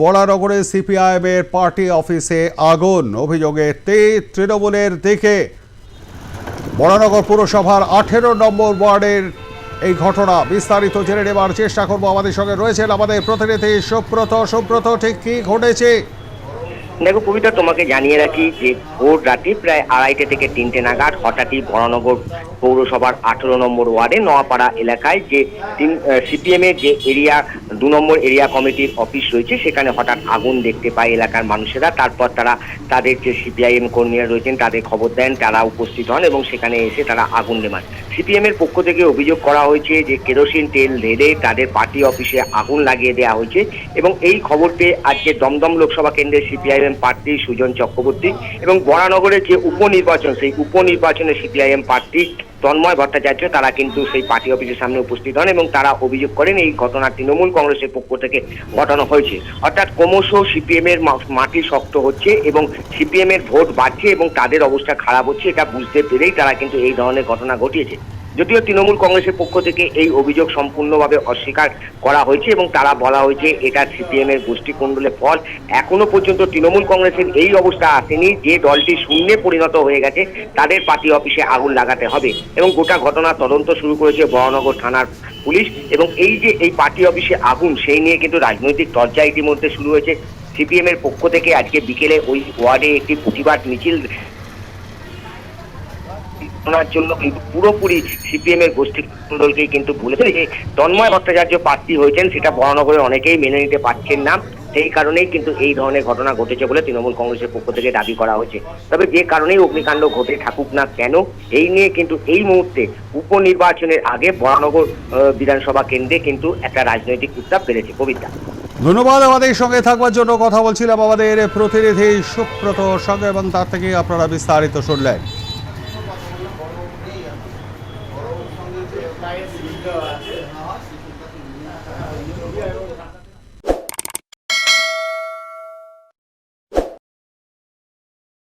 বড়ানগরে সিপিআইএমের পার্টি অফিসে আগুন, অভিযোগে তে তৃণমূলের দিকে। বড়ানগর পুরসভার আঠেরো নম্বর ওয়ার্ডের এই ঘটনা বিস্তারিত জেনে নেবার চেষ্টা করব। আমাদের সঙ্গে রয়েছেন আমাদের প্রতিনিধি সুব্রত। সুব্রত, ঠিক কি ঘটেছে? দেখো কবিতা, তোমাকে জানিয়ে রাখি যে ভোর রাতে প্রায় আড়াইটে থেকে তিনটে নাগাদ হঠাৎই বরানগর পৌরসভার আঠেরো নম্বর ওয়ার্ডে নোয়াপাড়া এলাকায় যে তিন সিপিএম এর যে এরিয়া, দু নম্বর এরিয়া কমিটির অফিস রয়েছে, সেখানে হঠাৎ আগুন দেখতে পায় এলাকার মানুষেরা। তারপর তারা তাদের যে সিপিআইএম কর্মীরা রয়েছেন, তাদের খবর দেন, তারা উপস্থিত হন এবং সেখানে এসে তারা আগুন নেমান সিপিএম এর পক্ষ থেকে অভিযোগ করা হয়েছে যে কেরোসিন তেল ঢেলে তাদের পার্টি অফিসে আগুন লাগিয়ে দেওয়া হয়েছে এবং এই খবর পেয়ে আজকে দমদম লোকসভা কেন্দ্রের সিপিআইএম প্রার্থী সুজন চক্রবর্তী এবং বরানগরের যে উপনির্বাচন, সেই উপনির্বাচনে সিপিআইএম প্রার্থী তন্ময় ভট্টাচার্য তারা কিন্তু সেই পার্টি অফিসের সামনে উপস্থিত হন এবং তারা অভিযোগ করেন এই ঘটনা তৃণমূল কংগ্রেসের পক্ষ থেকে ঘটানো হয়েছে। অর্থাৎ ক্রমশ সিপিএম এর মাটি শক্ত হচ্ছে এবং সিপিএম এর ভোট বাড়ছে এবং তাদের অবস্থা খারাপ হচ্ছে, এটা বুঝতে পেরেই তারা কিন্তু এই ধরনের ঘটনা ঘটিয়েছে। যদিও তৃণমূল কংগ্রেসের পক্ষ থেকে এই অভিযোগ সম্পূর্ণভাবে অস্বীকার করা হয়েছে এবং তারা বলা হয়েছে এটা সিপিএম এর গোষ্ঠীকুণ্ডলের ফল। এখনও পর্যন্ত তৃণমূল কংগ্রেসের এই অবস্থা আসেনি। যে দলটি শূন্যে পরিণত হয়ে গেছে, তাদের পার্টি অফিসে আগুন লাগাতে হবে এবং গোটা ঘটনা তদন্ত শুরু করেছে বরানগর থানার পুলিশ এবং এই যে এই পার্টি অফিসে আগুন, সেই নিয়ে কিন্তু রাজনৈতিক চর্চা ইতিমধ্যে শুরু হয়েছে। সিপিএম এর পক্ষ থেকে আজকে বিকেলে ওই ওয়ার্ডে একটি প্রতিবাদ মিছিল জন্য পুরোপুরি সিপিএম এর গোষ্ঠী কিন্তু বলেছে যে তন্ময় ভট্টাচার্য প্রার্থী হয়েছেন, সেটা বরানগরে অনেকেই মেনে নিতে পারছেন না। সেই কারণেই কিন্তু এই ধরনের ঘটনা ঘটেছে বলে তৃণমূল কংগ্রেসের পক্ষ থেকে দাবি করা হয়েছে। তবে যে কারণেই অগ্নিকাণ্ড ঘটে থাকুক না কেন, এই নিয়ে কিন্তু এই মুহূর্তে উপনির্বাচনের আগে বরানগর বিধানসভা কেন্দ্রে কিন্তু একটা রাজনৈতিক উত্তাপ বেড়েছে। কবিতা। ধন্যবাদ আমাদের সঙ্গে থাকবার জন্য কথা বলছিলাম আমাদের প্রতিনিধি সুব্রত সঙ্গে এবং তার থেকে আপনারা বিস্তারিত শুনলেন। প্রায়